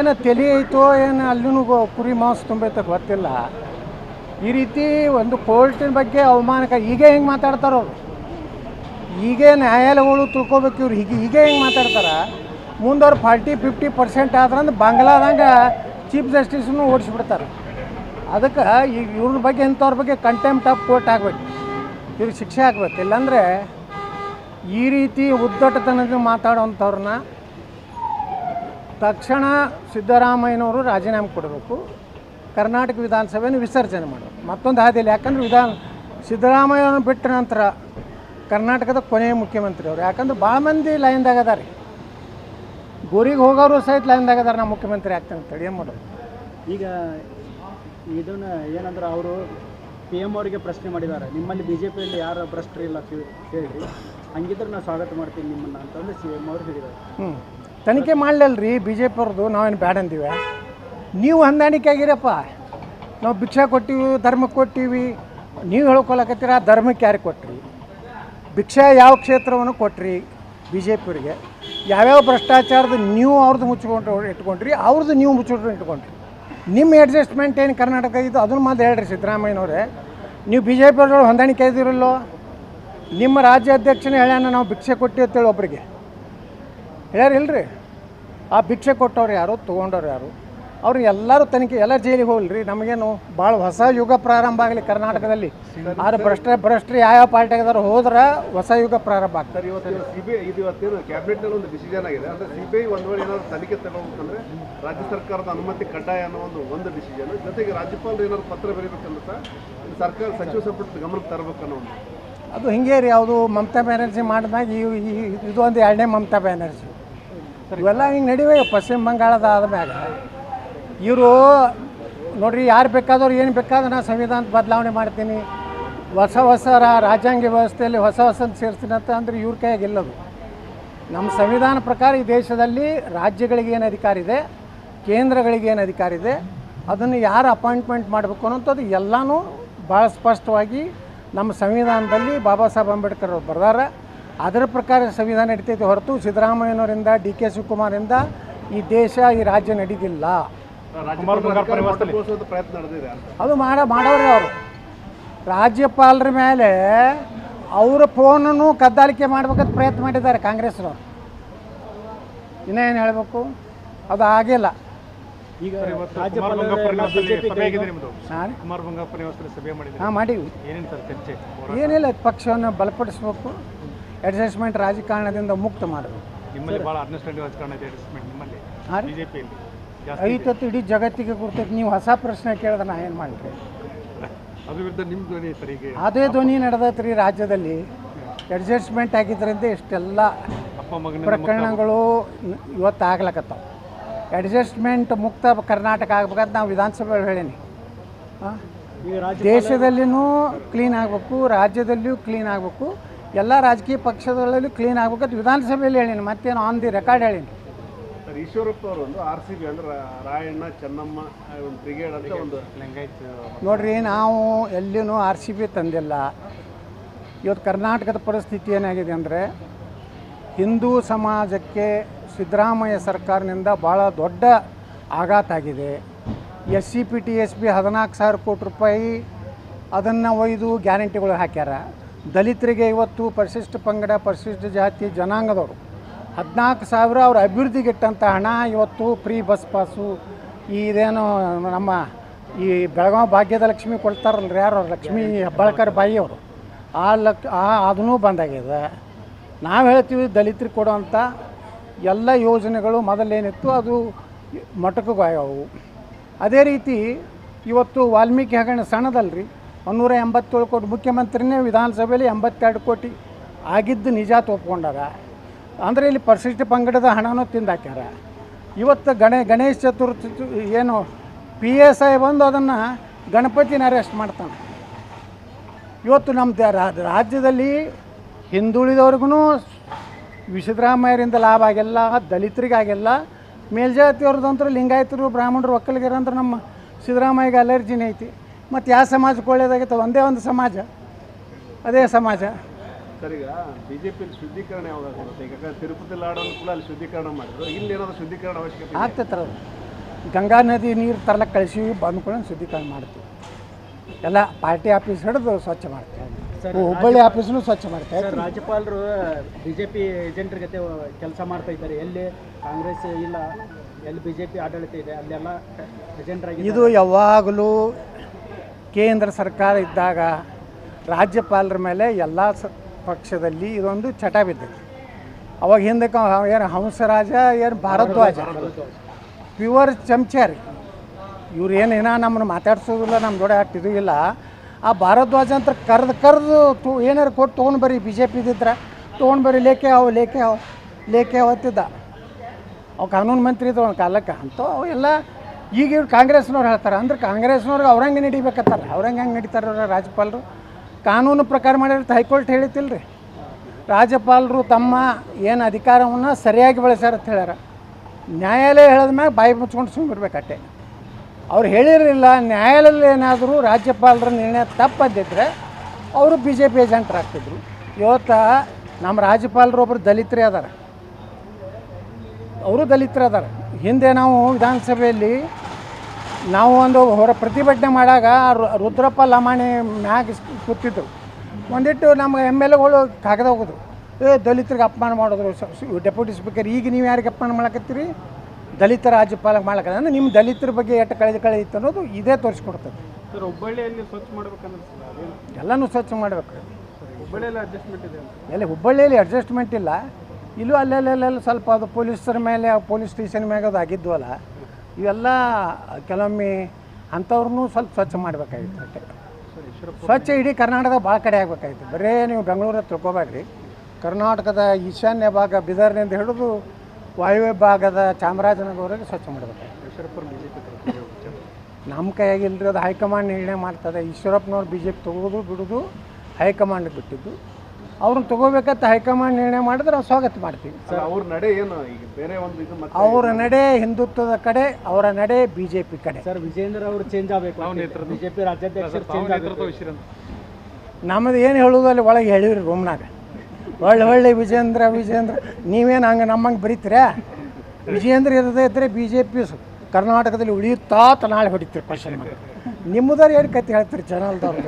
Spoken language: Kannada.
ಏನು ತಲೆ ಐತೋ ಏನು ಅಲ್ಲಿನೂ ಕುರಿ ಮಾಂಸ ತುಂಬೈತೆ ಗೊತ್ತಿಲ್ಲ. ಈ ರೀತಿ ಒಂದು ಕೋರ್ಟಿನ ಬಗ್ಗೆ ಅವಮಾನಕ ಈಗ ಹೆಂಗೆ ಮಾತಾಡ್ತಾರ ಅವರು? ಈಗ ನ್ಯಾಯಾಲಯಗಳು ತಿಳ್ಕೊಬೇಕು ಇವ್ರು. ಹೀಗೆ ಈಗ ಹೆಂಗೆ ಮಾತಾಡ್ತಾರ? ಮುಂದವ್ರು ಫಾರ್ಟಿ ಫಿಫ್ಟಿ ಪರ್ಸೆಂಟ್ ಆದ್ರಂದ್ರೆ ಬಾಂಗ್ಲಾದಂಗೆ ಚೀಫ್ ಜಸ್ಟಿಸ್ನು ಓಡಿಸ್ಬಿಡ್ತಾರೆ. ಅದಕ್ಕೆ ಈಗ ಇವ್ರ ಬಗ್ಗೆ ಇಂಥವ್ರ ಬಗ್ಗೆ ಕಂಟೆಂಪ್ಟ್ ಆಫ್ ಕೋರ್ಟ್ ಆಗ್ಬೇಕು. ಇವ್ರಿಗೆ ಶಿಕ್ಷೆ ಆಗ್ಬೇಕು. ಇಲ್ಲಾಂದರೆ ಈ ರೀತಿ ಉದ್ದಟತನದಿಂದ ಮಾತಾಡೋವಂಥವ್ರನ್ನ ತಕ್ಷಣ ಸಿದ್ದರಾಮಯ್ಯನವರು ರಾಜೀನಾಮೆ ಕೊಡಬೇಕು. ಕರ್ನಾಟಕ ವಿಧಾನಸಭೆಯನ್ನು ವಿಸರ್ಜನೆ ಮಾಡಬೇಕು. ಮತ್ತೊಂದು ಹಾದಿಯಲ್ಲಿ ಯಾಕಂದ್ರೆ ವಿಧಾನ ಸಿದ್ದರಾಮಯ್ಯನ ಬಿಟ್ಟ ನಂತರ ಕರ್ನಾಟಕದ ಕೊನೆಯ ಮುಖ್ಯಮಂತ್ರಿ ಅವರು ಯಾಕಂದ್ರೆ ಭಾಳ ಮಂದಿ ಲೈನ್ದಾಗ ಅದಾರೆ. ಗೋರಿಗೆ ಹೋಗೋರು ಸಹಿತ ಲೈನ್ದಾಗ ಅದಾರೆ ನಾ ಮುಖ್ಯಮಂತ್ರಿ ಆಗ್ತಾನೆ ಅಂತೇಳಿ ಏನು ಮಾಡೋದು? ಈಗ ಇದನ್ನು ಏನಂದ್ರೆ ಅವರು ಪಿ ಎಂ ಅವರಿಗೆ ಪ್ರಶ್ನೆ ಮಾಡಿದ್ದಾರೆ. ನಿಮ್ಮಲ್ಲಿ ಬಿ ಜೆ ಪಿಯಲ್ಲಿ ಯಾರು ಭ್ರಷ್ಟ್ರಿ ಇಲ್ಲ ಹೇಳಿ. ಹಂಗಿದ್ರೆ ನಾವು ಸ್ವಾಗತ ಮಾಡ್ತೀವಿ ನಿಮ್ಮನ್ನು ಅಂತಂದು ಸಿ ಎಂ ಅವರು ಹೇಳಿದ್ದಾರೆ. ಹ್ಞೂ ತನಿಖೆ ಮಾಡಲಿಲ್ಲ ರೀ ಬಿ ಜೆ ಪಿಯವ್ರದ್ದು ನಾವೇನು ಬ್ಯಾಡ ಅಂದಿವೆ? ನೀವು ಹೊಂದಾಣಿಕೆ ಆಗಿರಪ್ಪ. ನಾವು ಭಿಕ್ಷೆ ಕೊಟ್ಟಿವಿ ಧರ್ಮಕ್ಕೆ ಕೊಟ್ಟಿವಿ. ನೀವು ಹೇಳ್ಕೊಳಕತ್ತೀರ, ಧರ್ಮಕ್ಕೆ ಯಾರಿಗೆ ಕೊಟ್ರಿ? ಭಿಕ್ಷೆ ಯಾವ ಕ್ಷೇತ್ರವನ್ನು ಕೊಟ್ರಿ ಬಿ ಜೆ ಪಿಯವ್ರಿಗೆ ಯಾವ್ಯಾವ ಭ್ರಷ್ಟಾಚಾರದ ನೀವು ಅವ್ರದ್ದು ಮುಚ್ಕೊಂಡು ಇಟ್ಕೊಂಡ್ರಿ ಅವ್ರದ್ದು ನೀವು ಮುಚ್ಚಿಕೊಂಡು ಇಟ್ಕೊಂಡ್ರಿ. ನಿಮ್ಮ ಅಡ್ಜಸ್ಟ್ಮೆಂಟ್ ಏನು ಕರ್ನಾಟಕ ಇದು? ಅದನ್ನು ಮಾತು ಹೇಳ್ರಿ ಸಿದ್ದರಾಮಯ್ಯನವ್ರೆ. ನೀವು ಬಿ ಜೆ ಪಿಯವ್ರೊಳಗೆ ಹೊಂದಾಣಿಕೆ ಇದ್ದೀರಲ್ಲೋ ನಿಮ್ಮ ರಾಜ್ಯ ಅಧ್ಯಕ್ಷನೇ ಹೇಳ್ಯಾನ ನಾವು ಭಿಕ್ಷೆ ಕೊಟ್ಟಿ ಅಂತೇಳಿ ಒಬ್ರಿಗೆ. ಹೇಳ್ಯಾರಿಲ್ರಿ ಆ ಭಿಕ್ಷೆ ಕೊಟ್ಟವ್ರು ಯಾರು ತೊಗೊಂಡವ್ರು ಯಾರು ಅವ್ರು ಎಲ್ಲರೂ ತನಿಖೆ ಎಲ್ಲ ಜೈಲಿಗೆ ಹೋಗ್ಲಿ ನಮಗೇನು ಭಾಳ ಹೊಸ ಯುಗ ಪ್ರಾರಂಭ ಆಗಲಿ ಕರ್ನಾಟಕದಲ್ಲಿ. ಆದ್ರೆ ಭ್ರಷ್ಟ ಯಾವ ಪಾರ್ಟಿ ಪಾರ್ಟಿಯಾಗದಾರ ಹೋದ್ರೆ ಹೊಸ ಯುಗ ಪ್ರಾರಂಭ ಆಗ್ತದೆ ಸರ್ ಇವತ್ತು ಸಿಬಿಐ ಇದು ಇವತ್ತೇನು ಕ್ಯಾಬಿನೆಟ್ನಲ್ಲಿ ಒಂದು ಡಿಸಿಷನ್ ಆಗಿದೆ. ಅಂದರೆ ಸಿಬಿಐ ಒಂದು ವೇಳೆ ಏನಾದ್ರು ತನಿಖೆ ತಗೋಬೇಕಂದ್ರೆ ರಾಜ್ಯ ಸರ್ಕಾರದ ಅನುಮತಿ ಕಡ್ಡಾಯ ಅನ್ನೋ ಒಂದು ಒಂದು ಡಿಸಿಷನ್ ಜೊತೆಗೆ ರಾಜ್ಯಪಾಲರು ಏನಾದ್ರು ಪತ್ರ ಬರೀಬೇಕಂದ್ರೆ ಇದು ಸರ್ಕಾರ ಸಚಿವ ಸಂಪುಟದ ಗಮನಕ್ಕೆ ತರಬೇಕು ಅನ್ನೋ ಒಂದು. ಅದು ಹಿಂಗೆ ರೀ ಯಾವುದು ಮಮತಾ ಬ್ಯಾನರ್ಜಿ ಮಾಡಿದಾಗ ಈ- ಇದು ಒಂದು ಎರಡನೇ ಮಮತಾ ಬ್ಯಾನರ್ಜಿ. ಇವೆಲ್ಲ ಹಿಂಗೆ ನಡಿವೆ. ಪಶ್ಚಿಮ ಬಂಗಾಳದ ಆದ್ಮ್ಯಾಗ ಇವರು ನೋಡ್ರಿ ಯಾರು ಬೇಕಾದವ್ರು, ಏನು ಬೇಕಾದ್ರೆ ನಾನು ಸಂವಿಧಾನ ಬದಲಾವಣೆ ಮಾಡ್ತೀನಿ. ಹೊಸ ಹೊಸ ರಾಜ್ಯಾಂಗ ವ್ಯವಸ್ಥೆಯಲ್ಲಿ ಹೊಸ ಹೊಸ ಸೇರಿಸ್ತೀನಿ ಅಂತ ಅಂದ್ರೆ ಇವ್ರ ಕೈಯಾಗ ಇಲ್ಲದು. ನಮ್ಮ ಸಂವಿಧಾನ ಪ್ರಕಾರ ಈ ದೇಶದಲ್ಲಿ ರಾಜ್ಯಗಳಿಗೆ ಏನು ಅಧಿಕಾರ ಇದೆ, ಕೇಂದ್ರಗಳಿಗೆ ಏನು ಅಧಿಕಾರ ಇದೆ, ಅದನ್ನು ಯಾರು ಅಪಾಯಿಂಟ್ಮೆಂಟ್ ಮಾಡಬೇಕು ಅನ್ನೋಂಥದ್ದು ಎಲ್ಲನೂ ಭಾಳ ಸ್ಪಷ್ಟವಾಗಿ ನಮ್ಮ ಸಂವಿಧಾನದಲ್ಲಿ ಬಾಬಾ ಸಾಹೇಬ್ ಅಂಬೇಡ್ಕರ್ ಅವ್ರು ಬರ್ದಾರ. ಅದರ ಪ್ರಕಾರ ಸಂವಿಧಾನ ನಡೀತೈತೆ ಹೊರತು ಸಿದ್ದರಾಮಯ್ಯನವರಿಂದ ಡಿ ಕೆ ಶಿವಕುಮಾರಿಂದ ಈ ದೇಶ ಈ ರಾಜ್ಯ ನಡೆದಿದೆ ಅದು ಮಾಡ ಮಾಡೋರೇ ಅವರು. ರಾಜ್ಯಪಾಲರ ಮೇಲೆ ಅವರ ಫೋನನ್ನು ಕದ್ದಾಲಿಕೆ ಮಾಡ್ಬೇಕಂತ ಪ್ರಯತ್ನ ಮಾಡಿದ್ದಾರೆ ಕಾಂಗ್ರೆಸ್ನವರು. ಇನ್ನೇನು ಹೇಳಬೇಕು? ಅದು ಆಗಿಲ್ಲ. ಈಗ ಹಾಂ ಕುಮಾರ್ ಸಭೆ ಮಾಡಿದ್ರೆ ಹಾಂ ಮಾಡೀವಿ ಏನೇನು ಸರ್ ಚರ್ಚೆ? ಏನಿಲ್ಲ ಪಕ್ಷವನ್ನು ಬಲಪಡಿಸ್ಬೇಕು. ಅಡ್ಜಸ್ಟ್ಮೆಂಟ್ ರಾಜಕಾರಣದಿಂದ ಮುಕ್ತ ಮಾಡಬೇಕು ನಿಮ್ಮಲ್ಲಿ ಭಾಳ ಅಡ್ಮಿನಿಸ್ಟ್ರೇಟಿವ್ ರಾಜಕಾರಣ ಇದೆ ಅಡ್ಜಸ್ಟ್ಮೆಂಟ್ ನಿಮ್ಮಲ್ಲಿ ಹಾಂ ರೀ? ಬಿಜೆಪಿಯಲ್ಲಿ. ಐತತ್ತು ಇಡೀ ಜಗತ್ತಿಗೆ ಗುರ್ತೈತೆ ನೀವು ಹೊಸ ಪ್ರಶ್ನೆ ಕೇಳಿದ್ರೆ ನಾ ಏನು ಅದ್ರ ವಿರುದ್ಧ ನಿಮ್ಮ ಧ್ವನಿ ಸರ್ ಈಗ ಅದೇ ಧ್ವನಿ ನಡೆದೈತೆ ರೀ ರಾಜ್ಯದಲ್ಲಿ. ಅಡ್ಜಸ್ಟ್ಮೆಂಟ್ ಆಗಿದ್ದರಿಂದ ಇಷ್ಟೆಲ್ಲ ಅಪ್ಪ ಮಗನ ಪ್ರಕರಣಗಳು ಇವತ್ತು ಆಗ್ಲಕತ್ತಾವ ಅಡ್ಜಸ್ಟ್ಮೆಂಟ್ ಮುಕ್ತ ಕರ್ನಾಟಕ ಆಗ್ಬೇಕಂತ ನಾವು ವಿಧಾನಸಭೆ ಹೇಳೀನಿ. ದೇಶದಲ್ಲಿನೂ ಕ್ಲೀನ್ ಆಗಬೇಕು ರಾಜ್ಯದಲ್ಲಿಯೂ ಕ್ಲೀನ್ ಆಗಬೇಕು. ಎಲ್ಲ ರಾಜಕೀಯ ಪಕ್ಷದಲ್ಲೂ ಕ್ಲೀನ್ ಆಗ್ಬೇಕಂತ ವಿಧಾನಸಭೆಯಲ್ಲಿ ಹೇಳೀನಿ ಮತ್ತೇನು ಆನ್ ದಿ ರೆಕಾರ್ಡ್ ಹೇಳೀನಿ. ಸರ್ ಈಶ್ವರಪ್ಪ ಅವರು ಒಂದು ಆರ್ ಸಿ ಬಿ ಅಂದ್ರೆ ರಾಯಣ್ಣ ಚೆನ್ನಮ್ಮ ಒಂದು ಬ್ರಿಗೇಡ್ ಅಂತ ಒಂದು ನೋಡ್ರಿ ನಾವು ಎಲ್ಲಿನೂ ಆರ್ ಸಿ ಬಿ ತಂದಿಲ್ಲ. ಇವತ್ತು ಕರ್ನಾಟಕದ ಪರಿಸ್ಥಿತಿ ಏನಾಗಿದೆ ಅಂದರೆ ಹಿಂದೂ ಸಮಾಜಕ್ಕೆ ಸಿದ್ದರಾಮಯ್ಯ ಸರ್ಕಾರದಿಂದ ಭಾಳ ದೊಡ್ಡ ಆಘಾತ ಆಗಿದೆ. S C P T S B ಹದಿನಾಲ್ಕು ಸಾವಿರ ಕೋಟಿ ರೂಪಾಯಿ ಅದನ್ನು ಒಯ್ದು ಗ್ಯಾರಂಟಿಗಳು ಹಾಕ್ಯಾರ. ದಲಿತರಿಗೆ ಇವತ್ತು ಪರಿಶಿಷ್ಟ ಪಂಗಡ, ಪರಿಶಿಷ್ಟ ಜಾತಿ, ಜನಾಂಗದವರು ಹದಿನಾಲ್ಕು ಸಾವಿರ ಅವ್ರ ಅಭಿವೃದ್ಧಿಗಿಟ್ಟಂಥ ಹಣ ಇವತ್ತು ಫ್ರೀ ಬಸ್ ಪಾಸು, ಈ ಇದೇನೋ ನಮ್ಮ ಈ ಬೆಳಗಾವಿ ಭಾಗ್ಯದ ಲಕ್ಷ್ಮಿ ಕೊಡ್ತಾರಲ್ರಿ ಯಾರು? ಲಕ್ಷ್ಮೀ ಹೆಬ್ಬಾಳ್ಕರ್ ಬಾಯಿಯವರು ಆ ಲಕ್, ಆ ಅದನ್ನೂ ಬಂದಾಗಿದೆ ನಾವು ಹೇಳ್ತೀವಿ ದಲಿತರಿಗೆ ಕೊಡುವಂಥ ಎಲ್ಲ ಯೋಜನೆಗಳು ಮೊದಲೇನಿತ್ತು, ಅದು ಮಟಕಗಾಯವು. ಅದೇ ರೀತಿ ಇವತ್ತು ವಾಲ್ಮೀಕಿ ಹಗರಣ ಸಣ್ಣದಲ್ರಿ. ಒಂದೂರ ಎಂಬತ್ತೇಳು ಕೋಟಿ ಮುಖ್ಯಮಂತ್ರಿನೇ ವಿಧಾನಸಭೆಯಲ್ಲಿ ಎಂಬತ್ತೆರಡು ಕೋಟಿ ಆಗಿದ್ದು ನಿಜ ಒಪ್ಕೊಂಡಾರ ಅಂದರೆ ಇಲ್ಲಿ ಪರಿಶಿಷ್ಟ ಪಂಗಡದ ಹಣನೂ ತಿಂದಾಕ್ಯಾರ. ಇವತ್ತು ಗಣೇ, ಗಣೇಶ ಚತುರ್ಥಿ ಏನು, ಪಿ ಎಸ್ ಐ ಬಂದು ಅದನ್ನು ಗಣಪತಿನ ಅರೆಸ್ಟ್ ಮಾಡ್ತಾನೆ. ಇವತ್ತು ನಮ್ಮ ರಾಜ್ಯದಲ್ಲಿ ಹಿಂದುಳಿದವ್ರಿಗೂ ಸಿದ್ದರಾಮಯ್ಯರಿಂದ ಲಾಭ ಆಗಿಲ್ಲ ದಲಿತರಿಗಾಗಿಲ್ಲ ಅಂತ ಲಿಂಗಾಯತರು, ಬ್ರಾಹ್ಮಣರು ಒಕ್ಕಲಿಗರು ಅಂದ್ರೆ ನಮ್ಮ ಸಿದ್ದರಾಮಯ್ಯಗೆ ಅಲರ್ಜಿನೇ ಐತಿ. ಮತ್ತು ಯಾವ ಸಮಾಜಕ್ಕೆ ಒಳ್ಳೇದಾಗಿತ್ತು ಒಂದೇ ಒಂದು ಸಮಾಜ. ಅದೇ ಸಮಾಜ. ಸರಿಗ ಬಿಜೆಪಿ ಶುದ್ಧೀಕರಣ ಯಾವಾಗ ಯಾಕಂದ್ರೆ ತಿರುಪತಿ ಲಾಡನ್ನು ಕೂಡ ಅಲ್ಲಿ ಶುದ್ಧೀಕರಣ ಮಾಡಿದ್ರು. ಇಲ್ಲಿ ಏನಾದ್ರು ಶುದ್ಧೀಕರಣ ಅವಶ್ಯಕತೆ ಅದು ಗಂಗಾ ನದಿ ನೀರು ತರ್ಲಕ್ಕೆ ಬಂದು ಬಂದ್ಕೊಂಡು ಶುದ್ಧೀಕರಣ ಮಾಡ್ತೀವಿ. ಎಲ್ಲ ಪಾರ್ಟಿ ಆಫೀಸ್ ಹಿಡಿದು ಸ್ವಚ್ಛ ಮಾಡ್ತೇವೆ. ಸರ್, ಹುಬ್ಬಳ್ಳಿ ಆಫೀಸ್ನು ಸ್ವಚ್ಛ ಮಾಡ್ತೇವೆ. ಸರ್ ರಾಜ್ಯಪಾಲರು ಬಿ ಜೆ ಪಿ ಏಜೆಂಟ್ರ ಜೊತೆ ಕೆಲಸ ಮಾಡ್ತಾ ಇದ್ದಾರೆ. ಎಲ್ಲಿ ಕಾಂಗ್ರೆಸ್ ಇಲ್ಲ ಎಲ್ಲಿ ಬಿ ಜೆ ಪಿ ಆಡಳಿತ ಇದೆ ಅಲ್ಲೆಲ್ಲ ಏಜೆಂಟ್ರಾಗಿ ಇದು ಯಾವಾಗಲೂ ಕೇಂದ್ರ ಸರ್ಕಾರ ಇದ್ದಾಗ ರಾಜ್ಯಪಾಲರ ಮೇಲೆ ಎಲ್ಲ ಸ ಪಕ್ಷದಲ್ಲಿ ಇದೊಂದು ಚಟ ಬಿದ್ದೈತಿ. ಅವಾಗ ಹಿಂದಕ್ಕೆ ಏನು ಹಂಸರಾಜ, ಏನು ಭಾರದ್ವಾಜ, ಪ್ಯೂರ್ ಚಮಚಾರಿ. ಇವ್ರು ಏನು ಏನೋ ನಮ್ಮನ್ನು ಮಾತಾಡ್ಸೋದಿಲ್ಲ, ನಮ್ಮ ದೊಡ್ಡ ಅಷ್ಟು ಇಲ್ಲ. ಆ ಭಾರದ್ವಾಜ ಅಂತ ಕರೆದು ಕರೆದು ತು ಏನಾರು ಕೊಟ್ಟು ತೊಗೊಂಡು ಬರ್ರಿ ಬಿ ಜೆ ಪಿದಿದ್ರೆ ತೊಗೊಂಡು ಬರ್ರಿ, ಲೇಖೆ ಅವು ಲೇಖೆ ಅವು ಲೇಖೆ ಅವತ್ತಿದ್ದ ಅವು ಕಾನೂನು ಮಂತ್ರಿ ಇದ್ದವು ಕಾಲಕ್ಕೆ. ಅಂತ ಅವೆಲ್ಲ ಈಗ ಇವ್ರು ಕಾಂಗ್ರೆಸ್ನವ್ರು ಹೇಳ್ತಾರೆ. ಅಂದ್ರೆ ಕಾಂಗ್ರೆಸ್ನವ್ರಿಗೆ ಅವ್ರಂಗೆ ನಡಿಬೇಕತ್ತಾರ. ಅವ್ರಂಗೆ ಹೆಂಗೆ ನಡೀತಾರೆ ರಾಜ್ಯಪಾಲರು? ಕಾನೂನು ಪ್ರಕಾರ ಮಾಡಿರ್ತ ಹೈಕೋರ್ಟ್ ಹೇಳಿತಿಲ್ಲ ರೀ ರಾಜ್ಯಪಾಲರು ತಮ್ಮ ಏನು ಅಧಿಕಾರವನ್ನು ಸರಿಯಾಗಿ ಬಳಸ್ಯಾರ ಅಂತ ಹೇಳ್ಯಾರ. ನ್ಯಾಯಾಲಯ ಹೇಳಿದ ಮ್ಯಾಗ ಬಾಯಿ ಮುಚ್ಕೊಂಡು ಸುಮ್ಮಿರ್ಬೇಕಟ್ಟೆ ಅವ್ರು ಹೇಳಿರಲಿಲ್ಲ, ನ್ಯಾಯಾಲಯದಲ್ಲಿ ಏನಾದರೂ ರಾಜ್ಯಪಾಲರ ನಿರ್ಣಯ ತಪ್ಪದಿದ್ದರೆ ಅವರು ಬಿ ಜೆ ಪಿ ಏಜೆಂಟ್ರಾಗ್ತಿದ್ರು ಇವತ್ತು ನಮ್ಮ ರಾಜ್ಯಪಾಲರು ಒಬ್ಬರು ದಲಿತರೇ ಅದಾರ. ಅವರು ದಲಿತರೇ ಅದಾರ. ಹಿಂದೆ ನಾವು ವಿಧಾನಸಭೆಯಲ್ಲಿ ನಾವು ಒಂದು ಹೊರ ಪ್ರತಿಭಟನೆ ಮಾಡಾಗ ರುದ್ರಪ್ಪ ಲಮಾಣಿ ಮ್ಯಾಗ ಕೂತಿದ್ರು. ಒಂದಿಟ್ಟು ನಮ್ಮ ಎಂ ಎಲ್ ಎಗಳು ಕಾಗದ ಹೋಗಿದ್ರು. ಏ ದಲಿತರಿಗೆ ಅಪಮಾನ ಮಾಡಿದ್ರು. ಡೆಪ್ಯೂಟಿ ಸ್ಪೀಕರ್ ಈಗ ನೀವು ಯಾರಿಗೆ ಅಪಮಾನ ಮಾಡಕತ್ತೀರಿ? ದಲಿತ ರಾಜ್ಯಪಾಲ ಮಾಡಕ ಅಂದ್ರೆ ನಿಮ್ಮ ದಲಿತರ ಬಗ್ಗೆ ಎಷ್ಟು ಕಳೆದು ಕಳೆದಿತ್ತು ಅನ್ನೋದು ಇದೇ ತೋರಿಸ್ಕೊಡ್ತದೆ. ಸರ್ ಹುಬ್ಬಳ್ಳಿಯಲ್ಲಿ ಸ್ವಚ್ಛ ಅದೇನು? ಎಲ್ಲನೂ ಸ್ವಚ್ಛ ಮಾಡಬೇಕು. ಹುಬ್ಬಳ್ಳಿಯಲ್ಲಿ ಅಡ್ಜಸ್ಟ್ಮೆಂಟ್ ಇದೆ ಎಲ್ಲಿ ಹುಬ್ಬಳ್ಳಿಯಲ್ಲಿ ಅಡ್ಜಸ್ಟ್ಮೆಂಟ್ ಇಲ್ಲ. ಇಲ್ಲೂ ಅಲ್ಲೆಲ್ಲೆಲ್ಲ ಸ್ವಲ್ಪ ಅದು ಪೊಲೀಸರ ಮೇಲೆ ಪೊಲೀಸ್ ಸ್ಟೇಷನ್ ಮ್ಯಾಗ ಅದು ಆಗಿದ್ವಲ್ಲ. ಇವೆಲ್ಲ ಕೆಲವೊಮ್ಮೆ ಅಂಥವ್ರನ್ನೂ ಸ್ವಲ್ಪ ಸ್ವಚ್ಛ ಮಾಡಬೇಕಾಗಿತ್ತು ಅಷ್ಟೇ. ಸ್ವಚ್ಛ ಇಡೀ ಕರ್ನಾಟಕ ಭಾಳ ಕಡೆ ಆಗಬೇಕಾಗಿತ್ತು. ಬರೇ ನೀವು ಬೆಂಗಳೂರ ತಿಳ್ಕೊಬೇಡ್ರಿ. ಕರ್ನಾಟಕದ ಈಶಾನ್ಯ ಭಾಗ ಬೀದರ್ನಿಂದ ಹಿಡಿದು ವಾಯುವ್ಯ ಭಾಗದ ಚಾಮರಾಜನಗರವರೆಗೆ ಸ್ವಚ್ಛ ಮಾಡಬೇಕಾಗಿತ್ತು. ನಮ್ಮ ಕೈಯಾಗಿಲ್ಲರಿ ಅದು ಹೈಕಮಾಂಡ್ ನಿರ್ಣಯ ಮಾಡ್ತದೆ. ಈಶ್ವರಪ್ಪನವ್ರು ಬಿ ಜೆ ಪಿ ತೊಗೋದು ಬಿಡೋದು ಹೈಕಮಾಂಡ್ಗೆ ಬಿಟ್ಟಿದ್ದು. ಅವ್ರನ್ನ ತಗೋಬೇಕಂತ ಹೈಕಮಾಂಡ್ ನಿರ್ಣಯ ಮಾಡಿದ್ರೆ ಸ್ವಾಗತ ಮಾಡ್ತೀವಿ. ಸರ್ ಅವ್ರ ನಡೆ ಏನು? ಈಗ ಬೇರೆ ಒಂದು ಇದು ಮತ್ತೆ ಅವರ ನಡೆ ಹಿಂದುತ್ವದ ಕಡೆ ಅವರ ನಡೆ ಬಿ ಜೆ ಪಿ ಕಡೆ. ಸರ್ ವಿಜೇಂದ್ರ ಅವರು ಚೇಂಜ್ ಆಗಬೇಕು. ಬಿ ಜೆ ಪಿ ರಾಜ್ಯಾಧ್ಯಕ್ಷರು ಚೇಂಜ್ ಆಗಬೇಕು. ನಮ್ಮದು ಏನು ಹೇಳೋದು ಅಲ್ಲಿ ಒಳಗೆ ಹೇಳಿವ್ರಿ ರೂಮ್ನಾಗ ಒಳ್ಳೆ ಒಳ್ಳೆ ವಿಜೇಂದ್ರ ವಿಜೇಂದ್ರ ನೀವೇನು ಹಂಗೆ ನಮ್ಮಂಗೆ ಬರೀತೀರಾ? ವಿಜೇಂದ್ರ ಇರದೇ ಇದ್ದರೆ ಬಿ ಜೆ ಪಿ ಕರ್ನಾಟಕದಲ್ಲಿ ಉಳಿಯುತ್ತಾ ನಾಳೆ ಹೊಡಿತೀರಿ ಕ್ವಶನ್ ನಿಮ್ಮದಾರು ನಿಮ್ಮದವ್ರು ಏನು ಕತೆ ಹೇಳ್ತೀರಿ ಚಾನಲ್ದವ್ರು